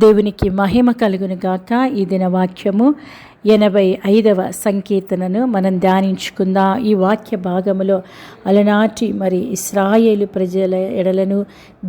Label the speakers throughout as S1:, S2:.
S1: దేవునికి మహిమ కలుగును గాక. ఈ దిన వాక్యము ఎనభై ఐదవ సంకీర్తనను మనం ధ్యానించుకుందాం. ఈ వాక్య భాగములో అలనాటి మరి ఇస్రాయేలు ప్రజల ఎడలను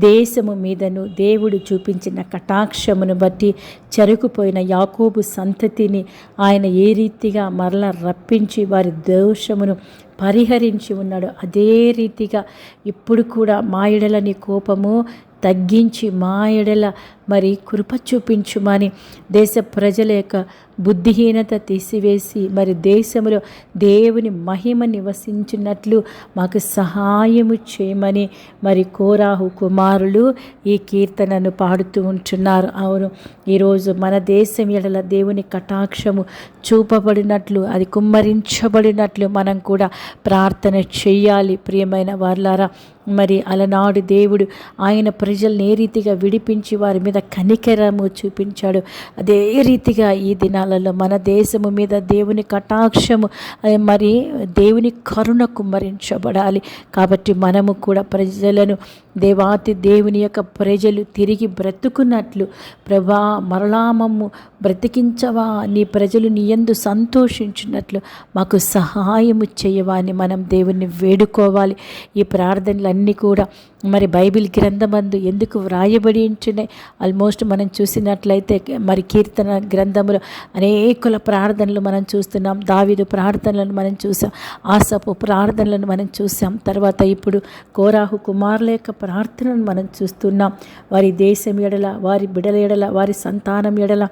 S1: దేశము మీదను దేవుడు చూపించిన కటాక్షమును బట్టి చెరుకుపోయిన యాకోబు సంతతిని ఆయన ఏ రీతిగా మరల రప్పించి వారి దోషమును పరిహరించి ఉన్నాడు అదే రీతిగా ఇప్పుడు కూడా మా ఎడలని కోపము తగ్గించి మా ఎడల మరి కృప చూపించుమని దేశ ప్రజల యొక్క బుద్ధిహీనత తీసివేసి మరి దేశంలో దేవుని మహిమ నివసించినట్లు మాకు సహాయము చేయమని మరి కోరాహు కుమారులు ఈ కీర్తనను పాడుతూ ఉంటున్నారు. అవును ఈరోజు మన దేశం ఎడల దేవుని కటాక్షము చూపబడినట్లు అది కుమ్మరించబడినట్లు మనం కూడా ప్రార్థన చెయ్యాలి. ప్రియమైన వార్లారా మరి అలనాడు దేవుడు ఆయన ప్రజల్ని ఏ రీతిగా విడిపించి వారి మీద కనికరము చూపించాడు. అదే రీతిగా ఈ దినాలలో మన దేశము మీద దేవుని కటాక్షము మరి దేవుని కరుణ మరించబడాలి కాబట్టి మనము కూడా ప్రజలను దేవాతి దేవుని యొక్క ప్రజలు తిరిగి బ్రతుకున్నట్లు. ప్రభా మరలామము బ్రతికించవా? నీ ప్రజలు నీ యందు సంతోషించినట్లు మాకు సహాయము చేయవా అని మనం దేవుణ్ణి వేడుకోవాలి. ఈ ప్రార్థనలన్నీ కూడా మరి బైబిల్ గ్రంథమందు ఎందుకు వ్రాయబడి ఉంటున్నాయి? ఆల్మోస్ట్ మనం చూసినట్లయితే మరి కీర్తన గ్రంథంలో అనేకుల ప్రార్థనలు మనం చూస్తున్నాం. దావిదు ప్రార్థనలను మనం చూసాం. ఆసపు ప్రార్థనలను మనం చూసాం. తర్వాత ఇప్పుడు కోరాహు కుమారుల యొక్క ప్రార్థనను మనం చూస్తున్నాం. వారి దేశం ఎడల వారి బిడల ఎడల వారి సంతానం ఎడల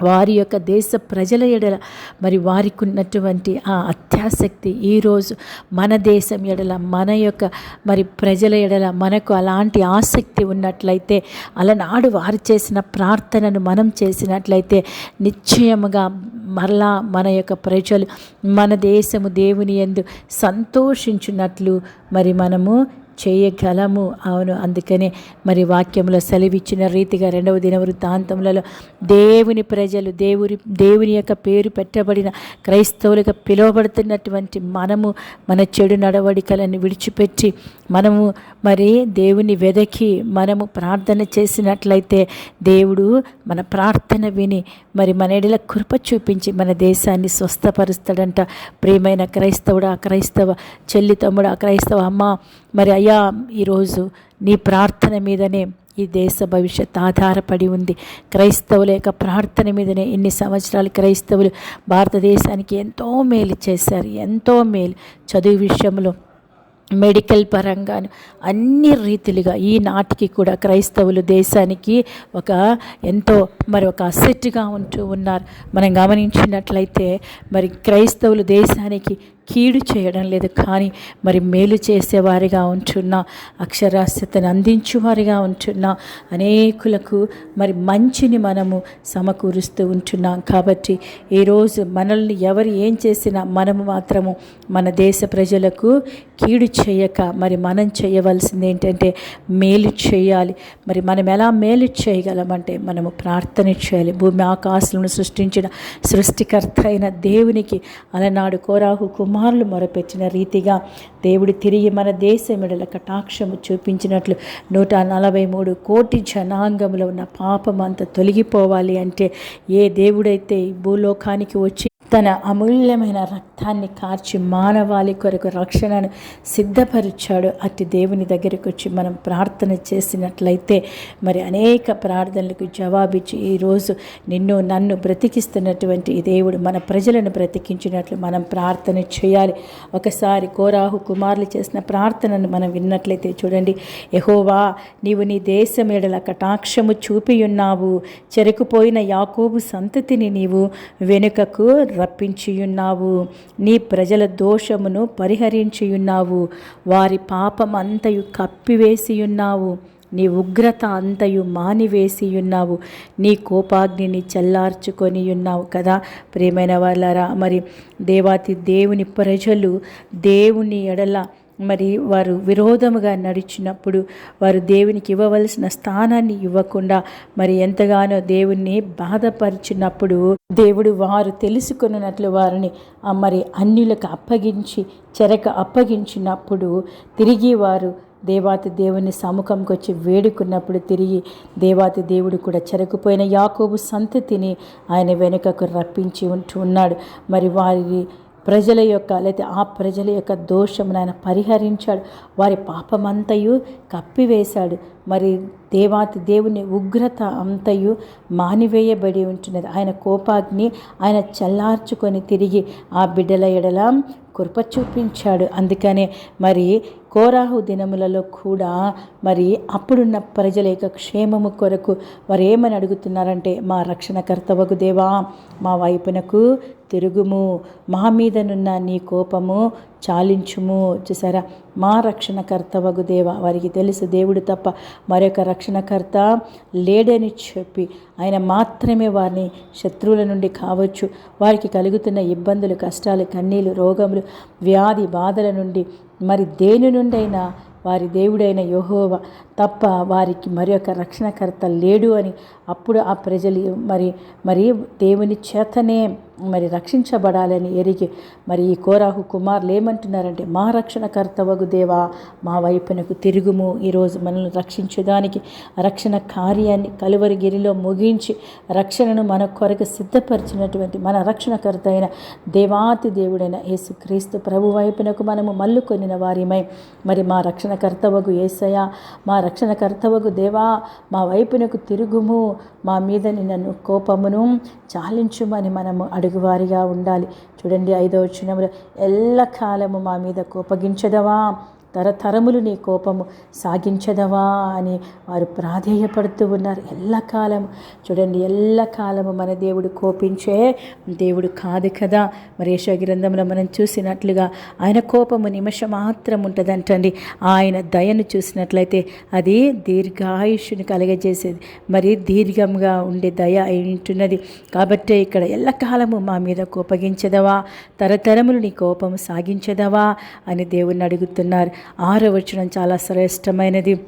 S1: వారి యొక్క దేశ ప్రజల ఎడల మరి వారికి ఉన్నటువంటి ఆ అత్యాసక్తి ఈరోజు మన దేశం ఎడల మన యొక్క మరి ప్రజల ఎడల మనకు అలాంటి ఆసక్తి ఉన్నట్లయితే అలనాడు వారు చేసిన ప్రార్థనను మనం చేసినట్లయితే నిశ్చయముగా మరలా మన యొక్క ప్రజలు మన దేశము దేవుని ఎందు సంతోషించున్నట్లు మరి మనము చేయగలము. అవును అందుకనే మరి వాక్యంలో సెలవిచ్చిన రీతిగా రెండవ దిన వృత్తాంతములలో దేవుని ప్రజలు దేవుని దేవుని యొక్క పేరు పెట్టబడిన క్రైస్తవులుగా పిలువబడుతున్నటువంటి మనము మన చెడు నడవడికలను విడిచిపెట్టి మనము మరి దేవుని వెదకి మనము ప్రార్థన చేసినట్లయితే దేవుడు మన ప్రార్థన విని మరి మన ఎడల కృప చూపించి మన దేశాన్ని స్వస్థపరుస్తాడంట. ప్రియమైన క్రైస్తవుడు ఆ క్రైస్తవ చెల్లి తమ్ముడు ఆ క్రైస్తవ అమ్మ మరి అయ్యా ఈరోజు నీ ప్రార్థన మీదనే ఈ దేశ భవిష్యత్ ఆధారపడి ఉంది. క్రైస్తవుల యొక్క ప్రార్థన మీదనే ఇన్ని సంవత్సరాలు క్రైస్తవులు భారతదేశానికి ఎంతో మేలు చేశారు ఎంతో మేలు. చదువు విషయంలో మెడికల్ పరంగాను అన్ని రీతిలుగా ఈనాటికి కూడా క్రైస్తవులు దేశానికి ఒక ఎంతో మరి ఒక అసెట్గా ఉంటూ ఉన్నారు. మనం గమనించినట్లయితే మరి క్రైస్తవులు దేశానికి కీడు చేయడం లేదు. కానీ మరి మేలు చేసేవారిగా ఉంటున్నా అక్షరాస్యతను అందించువారిగా ఉంటున్నా అనేకులకు మరి మంచిని మనము సమకూరుస్తూ ఉంటున్నాం. కాబట్టి ఈరోజు మనల్ని ఎవరు ఏం చేసినా మనము మాత్రము మన దేశ ప్రజలకు కీడు చేయక మరి మనం చేయవలసింది ఏంటంటే మేలు చేయాలి. మరి మనం ఎలా మేలు చేయగలమంటే మనము ప్రార్థన చేయాలి. భూమి ఆకాశాలను సృష్టించిన సృష్టికర్త అయిన దేవునికి అలనాడు కోరాహు కుమారులు మొరపెట్టిన రీతిగా దేవుడు తిరిగి మన దేశం ఎడల కటాక్షము చూపించినట్లు నూట నలభై మూడు కోటి జనాంగంలో ఉన్న పాపం అంతా తొలగిపోవాలి అంటే ఏ దేవుడైతే భూలోకానికి వచ్చి తన అమూల్యమైన రక్తాన్ని కార్చి మానవాళి కొరకు రక్షణను సిద్ధపరిచాడు. అట్టి దేవుని దగ్గరికి వచ్చి మనం ప్రార్థన చేసినట్లయితే మరి అనేక ప్రార్థనలకు జవాబిచ్చి ఈరోజు నిన్ను నన్ను బ్రతికిస్తున్నటువంటి దేవుడు మన ప్రజలను బ్రతికించినట్లు మనం ప్రార్థన చేయాలి. ఒకసారి కోరాహు కుమారులు చేసిన ప్రార్థనను మనం విన్నట్లయితే చూడండి. ఎహోవా నీవు నీ దేశం ఎడల కటాక్షము చూపియున్నావు. చెరుకుపోయిన యాకోబు సంతతిని నీవు వెనుకకు రప్పించియున్నావు నీ ప్రజల దోషమును పరిహరించియున్నావు. వారి పాపమంతయు కప్పివేసియున్నావు. నీ ఉగ్రత అంతయు మానివేసియున్నావు. నీ కోపాగ్నిని చల్లార్చుకొని ఉన్నావు కదా ప్రేమైన వాళ్ళరా మరి దేవాతి దేవుని ప్రజలు దేవుని ఎడల మరి వారు విరోధముగా నడిచినప్పుడు వారు దేవునికి ఇవ్వవలసిన స్థానాన్ని ఇవ్వకుండా మరి ఎంతగానో దేవుణ్ణి బాధపరిచినప్పుడు దేవుడు వారు తెలుసుకున్నట్లు వారిని మరి అన్యులకు అప్పగించి చెరక అప్పగించినప్పుడు తిరిగి వారు దేవాతి దేవుని సముఖంకి వచ్చి వేడుకున్నప్పుడు తిరిగి దేవాతి దేవుడు కూడా చెరకుపోయిన యాకోబు సంతతిని ఆయన వెనుకకు రప్పించి ఉంటూ ఉన్నాడు. మరి వారి ప్రజల యొక్క లేకపోతే ఆ ప్రజల యొక్క దోషమును ఆయన పరిహరించాడు. వారి పాపమంతయు కప్పివేశాడు. మరి దేవాతి దేవుని ఉగ్రత అంతయు మానివేయబడి ఉంటున్నది. ఆయన కోపాగ్ని ఆయన చల్లార్చుకొని తిరిగి ఆ బిడ్డల ఎడల కృప చూపించాడు. అందుకనే మరి కోరాహు దినములలో కూడా మరి అప్పుడున్న ప్రజల యొక్క క్షేమము కొరకు వారు ఏమని అడుగుతున్నారంటే మా రక్షణకర్తవకు దేవా మా వైపునకు తిరుగుము మా మీదనున్న నీ కోపము చాలించుము చూసారా? మా రక్షణకర్త దేవ వారికి తెలుసు దేవుడు తప్ప మరొక రక్షణకర్త లేడని చెప్పి. ఆయన మాత్రమే వారిని శత్రువుల నుండి కావచ్చు. వారికి కలుగుతున్న ఇబ్బందులు కష్టాలు కన్నీలు రోగములు వ్యాధి బాధల నుండి మరి దేని నుండైనా వారి దేవుడైన యహోవ తప్ప వారికి మరి ఒక రక్షణకర్త లేడు అని అప్పుడు ఆ ప్రజలు మరి మరి దేవుని చేతనే మరి రక్షించబడాలని ఎరిగి మరి ఈ కోరాహు కుమారులు ఏమంటున్నారంటే మా రక్షణకర్తవగు దేవా మా వైపునకు తిరుగుము. ఈరోజు మనల్ని రక్షించడానికి రక్షణ కార్యాన్ని కలువరిగిరిలో ముగించి రక్షణను మన కొరకు సిద్ధపరిచినటువంటి మన రక్షణకర్త అయిన దేవాతి దేవుడైన యేసుక్రీస్తు ప్రభు వైపునకు మనము మల్లుకొనిన వారిమై మరి మా రక్షణకర్తవగు ఏసయ మా రక్షణకర్తవగు దేవా మా వైపునకు తిరుగుము. మా మీద నిన్ను కోపమును చాలించుమని మనము అడుగువారిగా ఉండాలి. చూడండి ఐదో వచనంలో ఎల్లకాలము మా మీద కోపగించదవా? తరతరములు నీ కోపము సాగించదవా అని వారు ప్రాధేయపడుతూ ఉన్నారు. ఎల్లకాలము చూడండి ఎల్లకాలము మన దేవుడు కోపించే దేవుడు కాదు కదా. మరి గ్రంథంలో మనం చూసినట్లుగా ఆయన కోపము నిమిషం మాత్రం ఉంటుందంటండి. ఆయన దయను చూసినట్లయితే అది దీర్ఘాయుష్యుని కలగజేసేది. మరి దీర్ఘంగా ఉండే దయ అయి ఉంటున్నది కాబట్టి ఇక్కడ ఎల్లకాలము మా మీద కోపగించదవా? తరతరములు నీ కోపము సాగించదవా? అని దేవుణ్ణి అడుగుతున్నారు. ఆరో వచనం చాలా శ్రేష్టమైనది.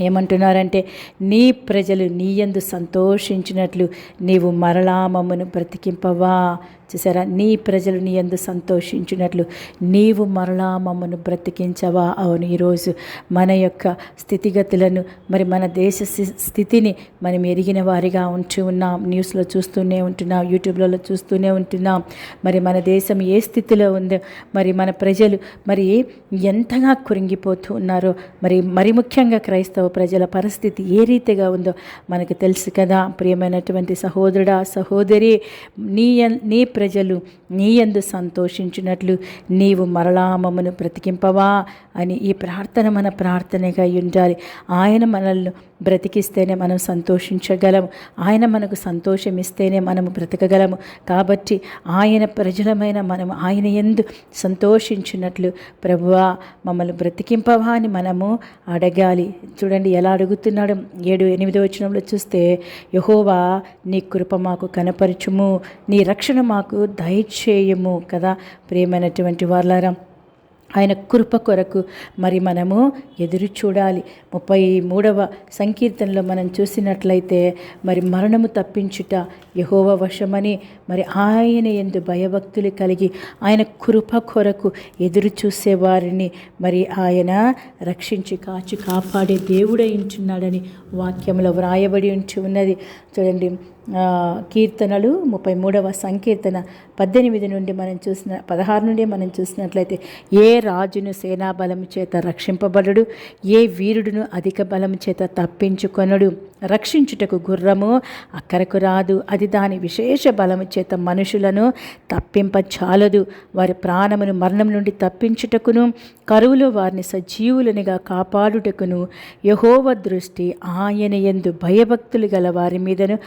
S1: ఏమంటున్నారంటే నీ ప్రజలు నీయందు సంతోషించినట్లు నీవు మరలా మమ్మను బ్రతికింపవా? చూసారా? నీ ప్రజలు నీ ఎందు సంతోషించినట్లు నీవు మరలా మమ్మను బ్రతికించవా? అవును ఈరోజు మన యొక్క స్థితిగతులను మరి మన దేశ స్థి- స్థితిని మనం ఎరిగిన వారిగా ఉంటూ ఉన్నాం. న్యూస్లో చూస్తూనే ఉంటున్నాం యూట్యూబ్లలో చూస్తూనే ఉంటున్నాం. మరి మన దేశం ఏ స్థితిలో ఉందో మరి మన ప్రజలు మరి ఎంతగా కురింగిపోతూ ఉన్నారో మరి మరి ముఖ్యంగా క్రైస్తవ ప్రజల పరిస్థితి ఏ రీతిగా ఉందో మనకు తెలుసు కదా. ప్రియమైనటువంటి సహోదరుడా సహోదరి నీ నీ ప్రజలు నీయందు సంతోషించినట్లు నీవు మరలా మమ్మను బ్రతికింపవా అని ఈ ప్రార్థన మన ప్రార్థనగా ఉండాలి. ఆయన మనల్ని బ్రతికిస్తేనే మనం సంతోషించగలము ఆయన మనకు సంతోషం ఇస్తేనే మనము బ్రతకగలము. కాబట్టి ఆయన ప్రజలమైన మనం ఆయన ఎందు సంతోషించినట్లు ప్రభువా మమ్మల్ని బ్రతికింపవా అని మనము అడగాలి. చూడండి ఎలా అడుగుతున్నాడు. ఏడు ఎనిమిదో వచనంలో చూస్తే యహోవా నీ కృప మాకు కనపరచుము. నీ రక్షణ మాకు దయచేయము కదా ప్రేమైనటువంటి వాళ్ళారా ఆయన కృప కొరకు మరి మనము ఎదురు చూడాలి. ముప్పై మూడవ సంకీర్తనలో మనం చూసినట్లయితే మరి మరణము తప్పించుట యహోవ వశమని మరి ఆయన ఎందు భయభక్తులు కలిగి ఆయన కృప కొరకు ఎదురు చూసేవారిని మరి ఆయన రక్షించి కాచి కాపాడే దేవుడై ఉంటున్నాడని వాక్యంలో వ్రాయబడి ఉంచి ఉన్నది. చూడండి కీర్తనలు ముప్పై మూడవ సంకీర్తన. పద్దెనిమిది నుండి మనం చూసిన పదహారు నుండి మనం చూసినట్లయితే ఏ రాజును సేనాబలము చేత రక్షింపబడడు ఏ వీరుడును అధిక బలము చేత తప్పించుకొనడు? రక్షించుటకు గుర్రము అక్కరకు రాదు. అది దాని విశేష బలము చేత మనుషులను తప్పింపచాలదు వారి ప్రాణమును మరణం నుండి తప్పించుటకును కరువులో వారిని సజీవులనిగా కాపాడుటకును. యహోవ దృష్టి ఆయన యందు భయభక్తులు గల వారి మీదను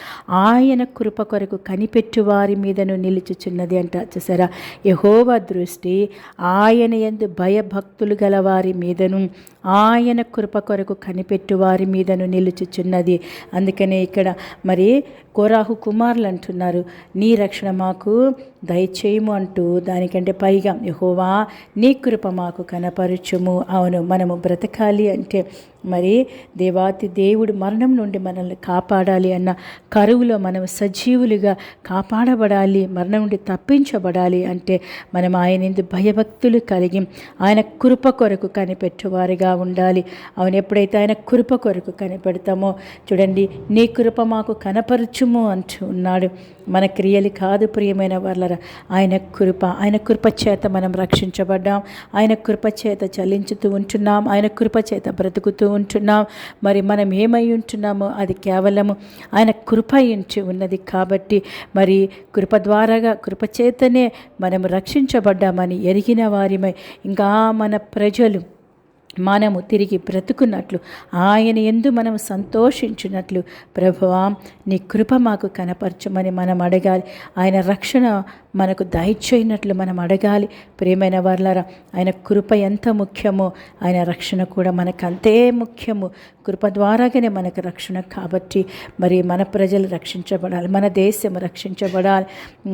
S1: ఆయన కృప కొరకు కనిపెట్టు వారి మీదను నిలుచుచున్నది అంట. చూసారా? యహోవ దృష్టి ఆయన యందు భయభక్తులు గల వారి మీదను ఆయన కృప కొరకు కనిపెట్టు వారి మీదను నిలుచుచున్నది. అందుకనే ఇక్కడ మరి కోరాహు కుమారులు అంటున్నారు నీ రక్షణ మాకు దయచేయము అంటూ దానికంటే పైగా యహోవా నీ కృప మాకు కనపరచుము. అవును మనము బ్రతకాలి అంటే మరి దేవాతి దేవుడు మరణం నుండి మనల్ని కాపాడాలి అన్న కరువులో మనం సజీవులుగా కాపాడబడాలి మరణం నుండి తప్పించబడాలి అంటే మనం ఆయన ఎందు భయభక్తులు కలిగి ఆయన కృప కొరకు కనిపెట్టువారిగా ఉండాలి. అవును ఎప్పుడైతే ఆయన కృప కొరకు కనిపెడతామో చూడండి నీ కృప మాకు కనపరచుము అంటూ ఉన్నాడు. మన క్రియలు కాదు ప్రియమైన వాళ్ళరా ఆయన కృప ఆయన కృప చేత మనం రక్షించబడ్డాం. ఆయన కృప చేత చలించుతూ ఉంటున్నాం. ఆయన కృప చేత బ్రతుకుతూ ఉంటున్నాం. మరి మనం ఏమై ఉంటున్నామో అది కేవలము ఆయన కృప ఇంచి ఉన్నది కాబట్టి మరి కృప ద్వారాగా కృప చేతనే మనం రక్షించబడ్డామని ఎరిగిన వారిమై ఇంకా మన ప్రజలు మనము తిరిగి బ్రతుకున్నట్లు ఆయన ఎందు మనం సంతోషించినట్లు ప్రభువా నీ కృప మాకు కనపరచమని మనం అడగాలి. ఆయన రక్షణ మనకు దయచేయనట్లు మనం అడగాలి. ప్రియమైన వర్లరా ఆయన కృప ఎంత ముఖ్యమో ఆయన రక్షణ కూడా మనకు అంతే ముఖ్యము. కృప ద్వారాగానే మనకు రక్షణ కాబట్టి మరి మన ప్రజలు రక్షించబడాలి మన దేశం రక్షించబడాలి.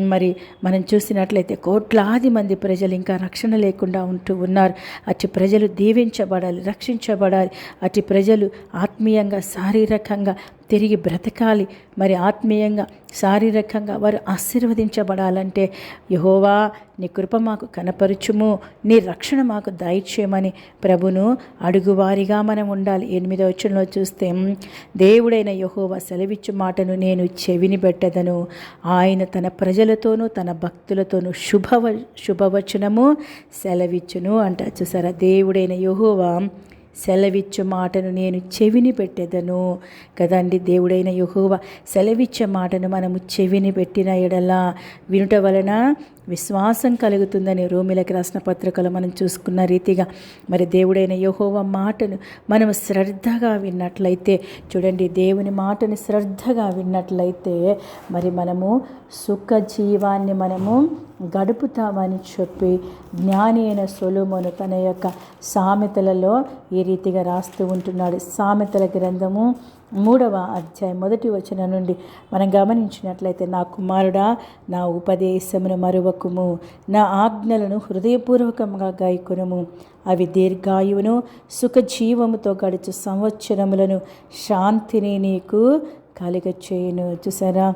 S1: మరి మనం చూసినట్లయితే కోట్లాది మంది ప్రజలు ఇంకా రక్షణ లేకుండా ఉంటూ ఉన్నారు. అటు ప్రజలు దీవించబడాలి రక్షించబడాలి. అటు ప్రజలు ఆత్మీయంగా శారీరకంగా తిరిగి బ్రతకాలి. మరి ఆత్మీయంగా శారీరకంగా వారు ఆశీర్వదించబడాలంటే యహోవా నీ కృప మాకు కనపరుచుము. నీ రక్షణ మాకు దయచేయమని ప్రభును అడుగువారిగా మనం ఉండాలి. ఎనిమిదో వచ్చంలో చూస్తే దేవుడైన యహోవా సెలవిచ్చు మాటను నేను చెవిని పెట్టదను. ఆయన తన ప్రజలతోనూ తన భక్తులతోనూ శుభవ శుభవచనము సెలవిచ్చును అంట. చూసారా? దేవుడైన యహోవా సెలవిచ్చు మాటను నేను చెవిని పెట్టెదను. కదండి దేవుడైన యహోవ సెలవిచ్చే మాటను మనము చెవిని పెట్టిన ఎడల. వినుట వలన విశ్వాసం కలుగుతుందని రోమిలకి రాసిన పత్రికలు మనం చూసుకున్న రీతిగా మరి దేవుడైన యహోవ మాటను మనము శ్రద్ధగా విన్నట్లయితే చూడండి దేవుని మాటని శ్రద్ధగా విన్నట్లయితే మరి మనము సుఖ జీవాన్ని మనము గడుపుతామని చెప్పి జ్ఞాని అయిన సొలుమోను తన యొక్క సామెతలలో ఈ రీతిగా రాస్తూ ఉంటున్నాడు. సామెతల గ్రంథము మూడవ అధ్యాయం మొదటి వచనం నుండి మనం గమనించినట్లయితే నా కుమారుడా నా ఉపదేశమును మరువకుము. నా ఆజ్ఞలను హృదయపూర్వకంగా గాయకునము. అవి దీర్ఘాయువును సుఖజీవముతో గడుచు సంవత్సరములను శాంతిని నీకు కలుగచేయును. చూసారా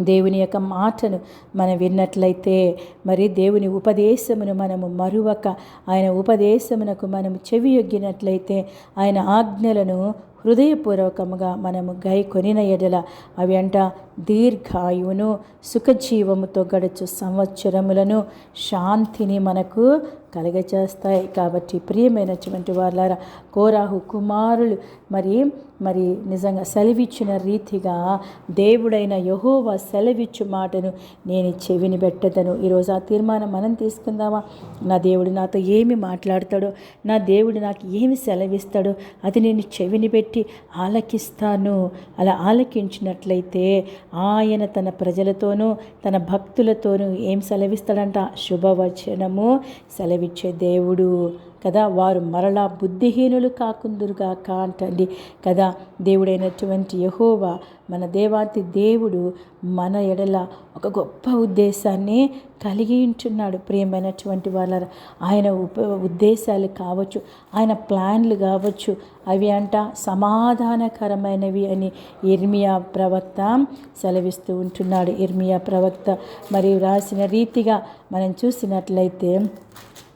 S1: దేవుని యొక్క మాటను మనం విన్నట్లయితే మరి దేవుని ఉపదేశమును మనము మరువక ఆయన ఉపదేశమునకు మనము చెవి యొగ్గినట్లయితే ఆయన ఆజ్ఞలను హృదయపూర్వకముగా మనము గై కొనిన ఎడల అవి అంట దీర్ఘాయువును సుఖజీవముతో గడుచు సంవత్సరములను శాంతిని మనకు కలగచేస్తాయి. కాబట్టి ప్రియమైనటువంటి వాళ్ళారా కోరాహు కుమారులు మరి మరి నిజంగా సెలవిచ్చిన రీతిగా దేవుడైన యహోవా సెలవిచ్చు మాటను నేను చెవిని పెట్టదను. ఈరోజు ఆ తీర్మానం మనం తీసుకుందామా? నా దేవుడు నాతో ఏమి మాట్లాడతాడో నా దేవుడు నాకు ఏమి సెలవిస్తాడో అది నేను చెవిని పెట్టి ఆలకిస్తాను. అలా ఆలకించినట్లయితే ఆయన తన ప్రజలతోనూ తన భక్తులతోనూ ఏం సెలవిస్తాడంట? శుభవచనము సెలవిచ్చే దేవుడు. కదా వారు మరలా బుద్ధిహీనులు కాకుందురుగాక అంటండి కదా దేవుడైనటువంటి యహోవా మన దేవాతి దేవుడు మన ఎడల ఒక గొప్ప ఉద్దేశాన్ని కలిగి ఉంటున్నాడు ప్రియమైనటువంటి వాళ్ళ ఆయన ఉప ఉద్దేశాలు కావచ్చు ఆయన ప్లాన్లు కావచ్చు అవి అంట సమాధానకరమైనవి అని ఇర్మియా ప్రవక్త సెలవిస్తూ ఉంటున్నాడు. ఇర్మియా ప్రవక్త మరియు రాసిన రీతిగా మనం చూసినట్లయితే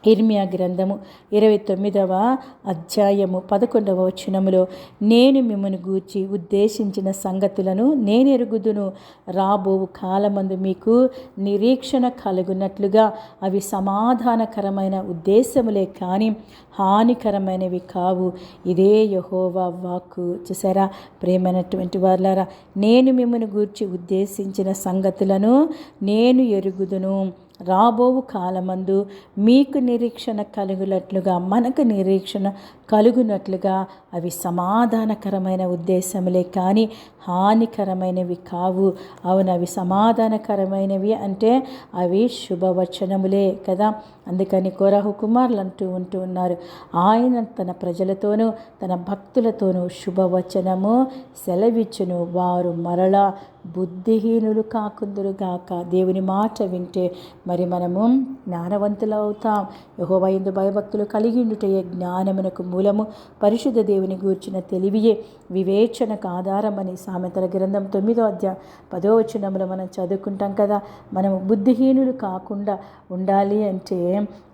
S1: ఇర్మియా గ్రంథము ఇరవై తొమ్మిదవ అధ్యాయము పదకొండవ వచనములో నేను మిమ్మల్ని గూర్చి ఉద్దేశించిన సంగతులను నేను ఎరుగుదును రాబోవు కాలమందు మీకు నిరీక్షణ కలుగునట్లుగా అవి సమాధానకరమైన ఉద్దేశములే కానీ హానికరమైనవి కావు. ఇదే యహోవా వాక్కు. చూసారా ప్రేమైనటువంటి వాళ్ళారా నేను మిమ్మల్ని గూర్చి ఉద్దేశించిన సంగతులను నేను ఎరుగుదును. రాబోవు కాలమందు మీకు నిరీక్షణ కలుగులట్లుగా మనకు నిరీక్షణ కలుగునట్లుగా అవి సమాధానకరమైన ఉద్దేశములే కానీ హానికరమైనవి కావు. అవును అవి సమాధానకరమైనవి అంటే అవి శుభవచనములే కదా? అందుకని కోరాహు కుమారులు అంటూ ఉంటూ ఉన్నారు. ఆయన తన ప్రజలతోనూ తన భక్తులతోనూ శుభవచనము సెలవిచ్చును. వారు మరలా బుద్ధిహీనులు కాకుందురుగాక దేవుని మాట వింటే మరి మనము జ్ఞానవంతులు అవుతాం యహోవైందు భయభక్తులు కలిగిండుటయే జ్ఞానమునకు మూల మూలము పరిశుద్ధ దేవుని గూర్చిన తెలివియే వివేచనకు ఆధారమని సామెతల గ్రంథం తొమ్మిదో అధ్యాయం పదో వచనంలో మనం చదువుకుంటాం కదా. మనము బుద్ధిహీనులు కాకుండా ఉండాలి అంటే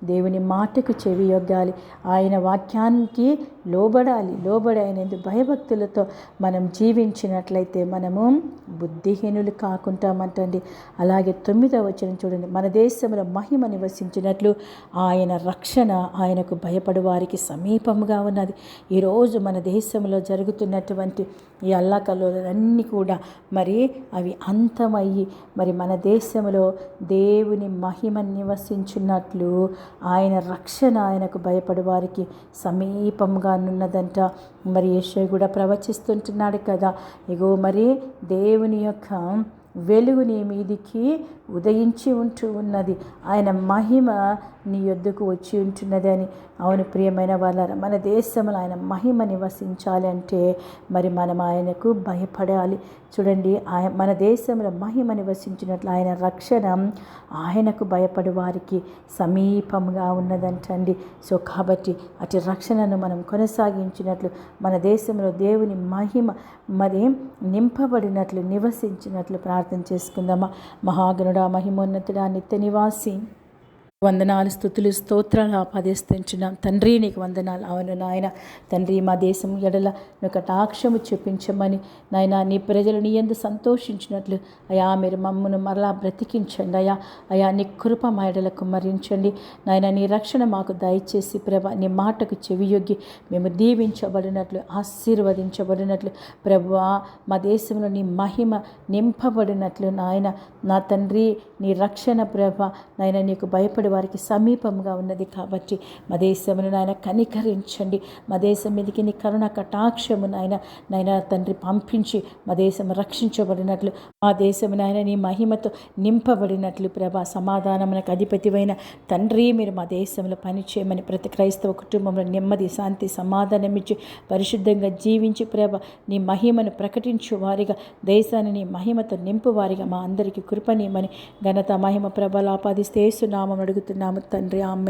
S1: దేవుని మాటకు చెవి యొగ్గాలి ఆయన వాక్యానికి లోబడాలి. లోబడి అయినందుకు భయభక్తులతో మనం జీవించినట్లయితే మనము బుద్ధిహీనులు కాకుంటామంటండి. అలాగే తొమ్మిదవ వచనం చూడండి. మన దేశంలో మహిమ నివసించినట్లు ఆయన రక్షణ ఆయనకు భయపడు వారికి సమీపముగా ఉన్నది. ఈరోజు మన దేశంలో జరుగుతున్నటువంటి ఈ అల్లాకల్లోలన్నీ కూడా మరి అవి అంతమయ్యి మరి మన దేశంలో దేవుని మహిమ నివసించినట్లు ఆయన రక్షణ ఆయనకు భయపడు వారికి సమీపంగా ఉన్నదంట మరి యెషయా కూడా ప్రవచిస్తుంటున్నాడు కదా. ఇగో మరి దేవుని యొక్క వెలుగు నీ మీదికి ఉదయించి ఉంటూ ఉన్నది. ఆయన మహిమ నీ యొద్దకు వచ్చి ఉంటున్నది అని. అవును ప్రియమైన వాళ్ళ మన దేశంలో ఆయన మహిమ నివసించాలి అంటే మరి మనం ఆయనకు భయపడాలి. చూడండి ఆయన మన దేశంలో మహిమ నివసించినట్లు ఆయన రక్షణ ఆయనకు భయపడి వారికి సమీపంగా ఉన్నదంటండి. సో కాబట్టి అటు రక్షణను మనం కొనసాగించినట్లు మన దేశంలో దేవుని మహిమ మరి నింపబడినట్లు నివసించినట్లు ప్రార్థన చేసుకుందామా? మహాగణుడా మహిమోన్నతుడా నిత్య నివాసి. వందనాలు స్థుతులు స్తోత్రాలు ఆపాదిస్తున్నాం తండ్రి నీకు వందనాలు. అవును నాయన తండ్రి మా దేశం ఎడల నీ కటాక్షము చూపించమని నాయన నీ ప్రజలు నీ ఎందు సంతోషించినట్లు. అయా మీరు మమ్మను మరలా బ్రతికించండి. అయా అయా నీ కృప మా ఎడలకు మరించండి. నాయన నీ రక్షణ మాకు దయచేసి ప్రభ నీ మాటకు చెవియొగ్గి మేము దీవించబడినట్లు ఆశీర్వదించబడినట్లు. ప్రభు మా దేశంలో నీ మహిమ నింపబడినట్లు నాయన నా తండ్రి నీ రక్షణ ప్రభ నాయన నీకు భయపడి వారికి సమీపంగా ఉన్నది కాబట్టి మా దేశమును నాయన కనికరించండి. మా దేశం మీదకి నీ కరుణ కటాక్షము నాయన నాయన తండ్రి పంపించి మా దేశం రక్షించబడినట్లు మా దేశము నాయన నీ మహిమతో నింపబడినట్లు ప్రభా సమాధానమునకు అధిపతివైన తండ్రి మీరు మా దేశంలో పనిచేయమని ప్రతి క్రైస్తవ కుటుంబంలో నెమ్మది శాంతి సమాధానం ఇచ్చి పరిశుద్ధంగా జీవించి ప్రభ నీ మహిమను ప్రకటించు వారిగా దేశాన్ని నీ మహిమతో నింపు వారిగా మా అందరికీ కృపనీయమని ఘనత మహిమ ప్రభలాపాదిస్తే అడుగు అడుగుతున్నాము తండ్రి. ఆమె